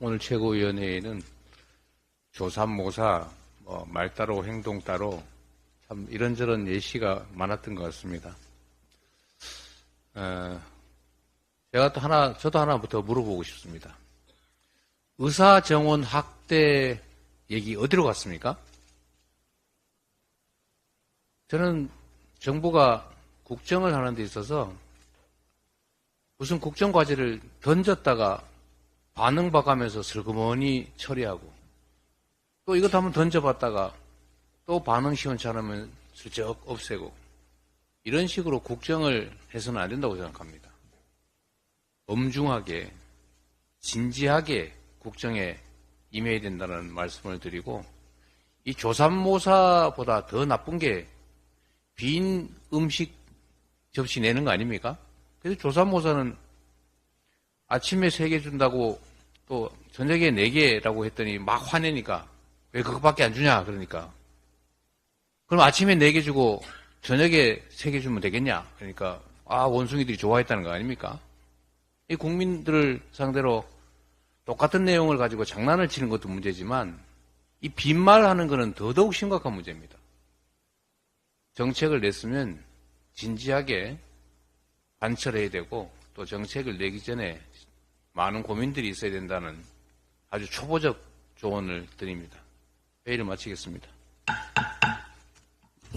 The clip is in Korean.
오늘 최고위원회에는 조삼모사, 뭐 말 따로 행동 따로 참 이런저런 예시가 많았던 것 같습니다. 어, 제가 또 하나, 저도 하나부터 물어보고 싶습니다. 의사 정원 학대 얘기 어디로 갔습니까? 저는 정부가 국정을 하는 데 있어서 무슨 국정 과제를 던졌다가 반응 봐가면서 슬그머니 처리하고 또 이것도 한번 던져봤다가 또 반응 시원치 않으면 슬쩍 없애고 이런 식으로 국정을 해서는 안 된다고 생각합니다. 엄중하게 진지하게 국정에 임해야 된다는 말씀을 드리고 이 조삼모사보다 더 나쁜 게 빈 음식 접시 내는 거 아닙니까? 그래서 조삼모사는 아침에 세 개 준다고 또 저녁에 네 개라고 했더니 막 화내니까 왜 그것밖에 안 주냐 그러니까 그럼 아침에 네개 주고 저녁에 세개 주면 되겠냐 그러니까 아 원숭이들이 좋아했다는 거 아닙니까? 이 국민들을 상대로 똑같은 내용을 가지고 장난을 치는 것도 문제지만 이 빈말하는 것은 더더욱 심각한 문제입니다. 정책을 냈으면 진지하게 관철해야 되고 또 정책을 내기 전에 많은 고민들이 있어야 된다는 아주 초보적 조언을 드립니다. 회의를 마치겠습니다.